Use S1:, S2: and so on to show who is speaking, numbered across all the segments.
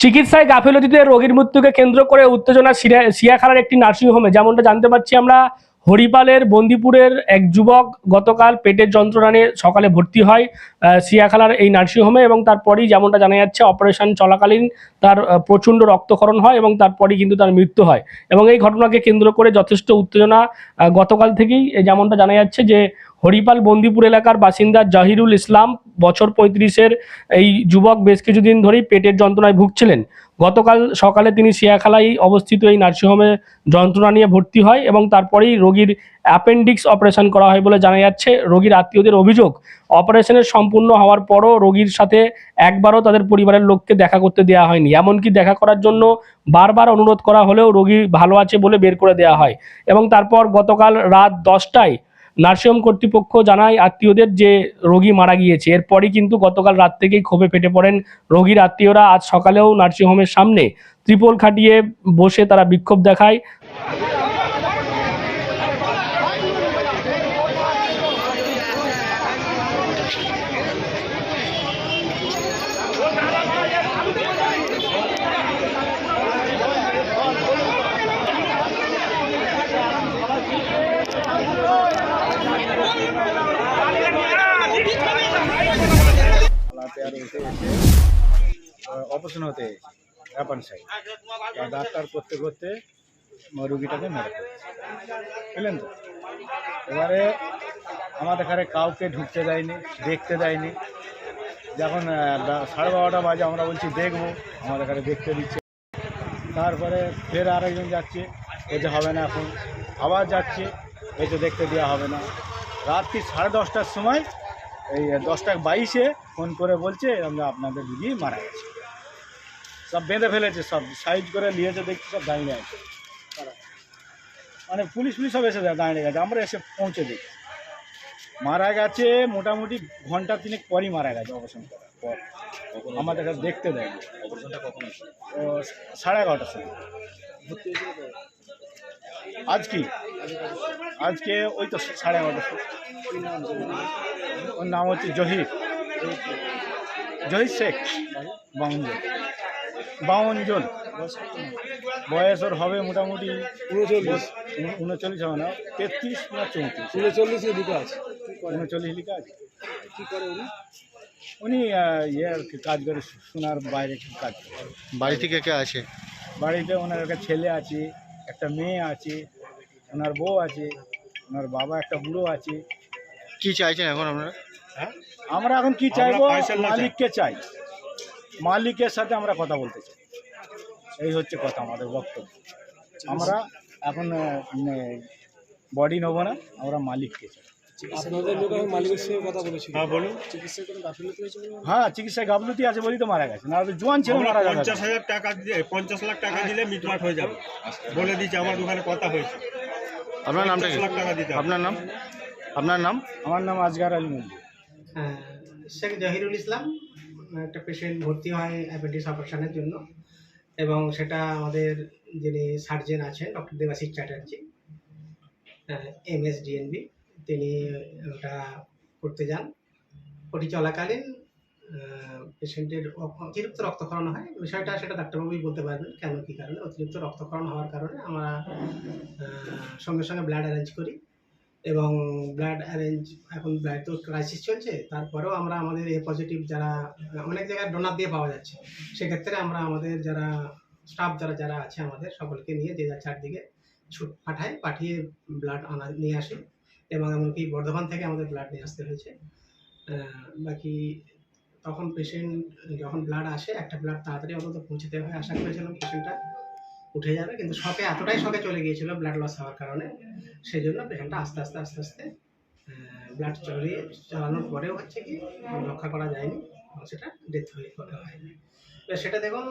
S1: চিকিৎসায় গাফিলতিতে রোগীর মৃত্যুকে কেন্দ্র করে উত্তেজনা সিয়াখানার একটি নার্সিংহোমে যেমনটা জানতে পারছি আমরা হরিপালের বন্দিপুরের এক যুবক গতকাল পেটের যন্ত্রণা নিয়ে সকালে ভর্তি হয় আহ, সিয়াখানার এই নার্সিংহোমে এবং তারপরেই যেমনটা জানা যাচ্ছে অপারেশন চলাকালীন তার প্রচণ্ড রক্তক্ষরণ হয় এবং তারপরেই কিন্তু তার মৃত্যু হয়। এবং এই ঘটনাকে কেন্দ্র করে যথেষ্ট উত্তেজনা গতকাল থেকেই যেমনটা জানা যাচ্ছে যে হরিপাল বন্দিপুর এলাকার বাসিন্দা জাহিরুল ইসলাম বছর পঁয়ত্রিশের এই যুবক বেশ কিছুদিন ধরেই পেটের যন্ত্রণায় ভুগছিলেন। গতকাল সকালে তিনি সিয়াখালাই অবস্থিত এই নার্সিংহোমে যন্ত্রণা নিয়ে ভর্তি হয় এবং তারপরেই রোগীর অ্যাপেন্ডিক্স অপারেশন করা হয় বলে জানা যাচ্ছে। রোগীর আত্মীয়দের অভিযোগ, অপারেশনের সম্পূর্ণ হওয়ার পরও রোগীর সাথে একবারও তাদের পরিবারের লোককে দেখা করতে দেওয়া হয়নি। এমনকি দেখা করার জন্য বারবার অনুরোধ করা হলেও রোগী ভালো আছে বলে বের করে দেওয়া হয়। এবং তারপর গতকাল রাত দশটায় নার্সিংহোম কর্তৃপক্ষ জানায় আত্মীয়দের যে রোগী মারা গিয়েছে। এরপরই কিন্তু গতকাল রাত থেকেই ক্ষোভে ফেটে পড়েন রোগীর আত্মীয়রা। আজ সকালেও নার্সিংহোমের সামনে ত্রিপল খাটিয়ে বসে তারা বিক্ষোভ দেখায়
S2: পালাতে আর উঠে এসে অপারেশন হতে অ্যাপান সাইড। ডাক্তার করতে করতে রুগীটাকে মেরে বুঝলেন তো? এবারে আমাদের এখানে কাউকে ঢুকতে দেয়নি, দেখতে দেয়নি। যখন সাড়ে বারোটা বাজে আমরা বলছি, দেখব। আমাদের এখানে দেখতে দিচ্ছে। তারপরে ফের আরেকজন যাচ্ছে এতে হবে না এখন। আবার যাচ্ছে এতে দেখতে দেওয়া হবে না। রাত্রি সাড়ে দশটার সময় এই দশটা বাইশে ফোন করে বলছে আমরা আপনাদের রুগী মারা গেছে। সব বেঁধে ফেলেছে সব সাইজ করে নিয়েছে দেখছি সব দাঁড়িয়ে আছে। মানে পুলিশ পুলিশ সব এসে দাঁড়িয়ে গেছে আমরা এসে পৌঁছে দিই। মারা গেছে মোটামুটি ঘণ্টা তিনেক পরই মারা গেছে অপারেশন করার পর। আমাদের কাছে দেখতে দেয়
S3: অপারেশনটা কখন
S2: ও সাড়ে এগারোটার সময়। আজ কি? আজকে ওই তো সাড়ে এগারোটার সময়। ওর নাম হচ্ছে জহির। জহির শেখ। বাউনজন বাউনজন বয়স ওর হবে মোটামুটি উনচল্লিশ। উনচল্লিশ হবে না তেত্রিশ না চৌত্রিশ।
S4: উনচল্লিশের দিকে আছে।
S2: উনচল্লিশ লিখা আছে?
S4: কি করে উনি?
S2: উনি ইয়ে আর কি কাজ করে সোনার বাইরে কাজ করে।
S3: বাড়ি থেকে কে আছে
S2: বাড়িতে ওনার একটা ছেলে আছে একটা মেয়ে আছে ওনার বউ আছে ওনার বাবা একটা বুড়ো আছে।
S3: কি চাইছেন এখন আপনারা?
S2: আমরা এখন কি চাইব? মালিককে চাই। মালিকের সাথে আমরা কথা বলতে চাই। এই হচ্ছে কথা আমাদের বক্তব্য। আমরা এখন বডি নেব না আমরা মালিককে চাই। হ্যাঁ হ্যাঁ? চিকিৎসায় গাফলতি আছে বলেই তো মারা গেছে। না হলে জোয়ান ছিল মারা গেছে
S5: পঞ্চাশ হাজার টাকা দিয়ে পঞ্চাশ লাখ টাকা দিলে মিটমাট হয়ে যাবে। বলে দিচ্ছে আমার দোকানে কথা হয়েছে।
S3: আপনার নামটা কি?
S5: পঞ্চাশ লাখ টাকা দিতে হবে।
S3: আপনার নাম? আপনার নাম?
S2: আমার নাম আজগার আলী মন্দির
S6: হ্যাঁ, শেখ জাহিরুল ইসলাম একটা পেশেন্ট ভর্তি হয় অ্যাপেন্ডিক্স অপারেশনের জন্য। এবং সেটা আমাদের যিনি সার্জেন আছেন doctor Debashis Chatterjee M S DNB তিনি ওটা করতে যান। ওটি চলাকালীন পেশেন্টের অতিরিক্ত রক্তক্ষরণ হয়। বিষয়টা সেটা ডাক্তারবাবুই বলতে পারবেন কেন কী কারণে? অতিরিক্ত রক্তক্ষরণ হওয়ার কারণে আমরা সঙ্গে সঙ্গে ব্লাড অ্যারেঞ্জ করি। এবং ব্লাড অ্যারেঞ্জ এখন ব্লাড তো ক্রাইসিস চলছে, তারপরেও আমরা আমাদের এ পজিটিভ যারা, অনেক জায়গায় ডোনার দিয়ে পাওয়া যাচ্ছে। সেক্ষেত্রে আমরা আমাদের যারা স্টাফ যারা যারা আছে আমাদের সকলকে নিয়ে যে যার চারদিকে ছুট পাঠাই পাঠিয়ে ব্লাড আনা, নিয়ে আসি। এবং এমনকি বর্ধমান থেকে আমাদের ব্লাড নিয়ে আসতে হয়েছে। বাকি তখন পেশেন্ট যখন ব্লাড আসে, একটা ব্লাড তাড়াতাড়ি অন্তত পৌঁছতে হয়, আশা করেছিলাম পেশেন্টটা উঠে যাবে, কিন্তু শখে এতটাই শখে চলে গিয়েছিল ব্লাড লস হওয়ার কারণে। সেই জন্য পেশেন্টটা আস্তে আস্তে আস্তে আস্তে ব্লাড চলিয়ে চালানোর পরেও হচ্ছে কি রক্ষা করা যায়নি সেটা ডেথ হয়ে করা হয়নি। এবার সেটা দেখুন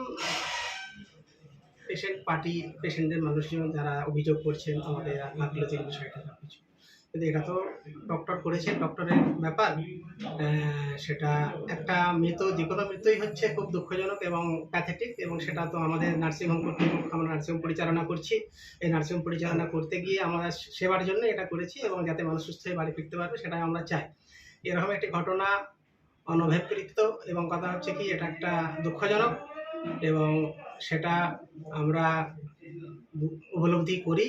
S6: পেশেন্ট পার্টি পেশেন্টের মানুষজন যারা অভিযোগ করছেন, আমাদের গাফিলতির বিষয়টা সব কিছু এটা তো ডক্টর করেছে ডক্টরের ব্যাপার। সেটা একটা মৃত, যে কোনো মৃত্যুই হচ্ছে খুব দুঃখজনক এবং প্যাথেটিক এবং সেটা তো আমাদের নার্সিংহোম কর্তৃপক্ষ, আমরা নার্সিংহোম পরিচালনা করছি। এই নার্সিংহোম পরিচালনা করতে গিয়ে আমরা সেবার জন্য এটা করেছি এবং যাতে মানুষ সুস্থ হয়ে বাড়ি ফিরতে পারবে সেটাই আমরা চাই। এরকম একটি ঘটনা অনভিপ্রেত এবং কথা হচ্ছে কি, এটা একটা দুঃখজনক এবং সেটা আমরা উপলব্ধি করি।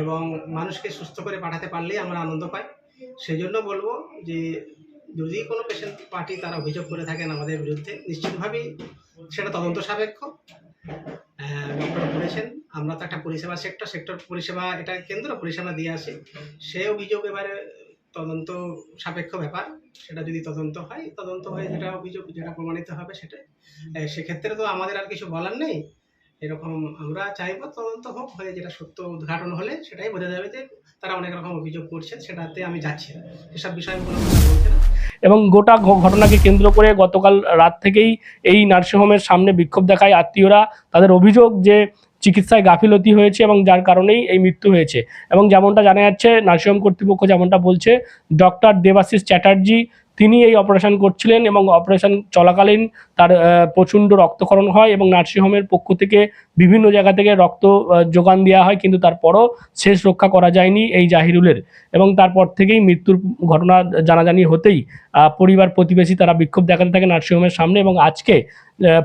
S6: এবং মানুষকে সুস্থ করে পাঠাতে পারলেই আমরা আনন্দ পাই। সেই জন্য বলব যে, যদি কোনো পেশেন্ট পার্টি তারা অভিযোগ করে থাকেন আমাদের বিরুদ্ধে, নিশ্চিতভাবেই সেটা তদন্ত সাপেক্ষ। ডক্টর বলেছেন, আমরা তো একটা পরিষেবা সেক্টর সেক্টর পরিষেবা, এটা কেন্দ্র পরিষেবা দিয়ে আসি। সে অভিযোগ এবারে তদন্ত সাপেক্ষ ব্যাপার। সেটা যদি তদন্ত হয়, তদন্ত হয়ে যেটা অভিযোগ, যেটা প্রমাণিত হবে সেটা সেক্ষেত্রে তো আমাদের আর কিছু বলার নেই। এরকম আমরা চাইব, তদন্ত হোক, হয়ে যেটা সত্য উদ্ঘাটন হলে সেটাই বোঝা যাবে যে তারা অনেক রকম অভিযোগ করছেন, সেটাতে আমি যাচ্ছি না। এসব বিষয়ে কোনো
S1: এবং গোটা ঘটনাকে কেন্দ্র করে গতকাল রাত থেকেই এই নার্সিংহোমের সামনে বিক্ষোভ দেখায় আত্মীয়রা, তাদের অভিযোগ যে চিকিৎসায় গাফিলতি হয়েছে এবং যার কারণেই এই মৃত্যু হয়েছে। এবং যেমনটা জানা যাচ্ছে, নার্সিংহোম কর্তৃপক্ষ যেমনটা বলছে, ডক্টর দেবাশিস চ্যাটার্জি তিনি এই অপারেশন করছিলেন এবং অপারেশন চলাকালীন তার প্রচণ্ড রক্তক্ষরণ হয় এবং নার্সিংহোমের পক্ষ থেকে বিভিন্ন জায়গা থেকে রক্ত যোগান দেওয়া হয়, কিন্তু তারপরও শেষ রক্ষা করা যায়নি এই জাহিরুলের। এবং তারপর থেকেই মৃত্যুর ঘটনা জানাজানি হতেই পরিবার প্রতিবেশী তারা বিক্ষোভ দেখাতে থাকে নার্সিংহোমের সামনে এবং আজকে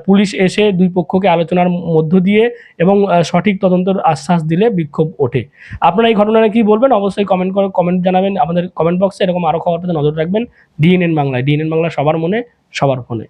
S1: পুলিশ এসে দুই পক্ষকে আলোচনার মধ্য দিয়ে এবং সঠিক তদন্তর আশ্বাস দিলে বিক্ষোভ ওঠে। আপনারা এই ঘটনাটা কি বলবেন? অবশ্যই কমেন্ট করে কমেন্ট জানাবেন আমাদের কমেন্ট বক্সে এরকম আরও খবর নজর রাখবেন। ডিএনএন বাংলায়। ডিএনএন বাংলা সবার মনে, সবার ফোনে।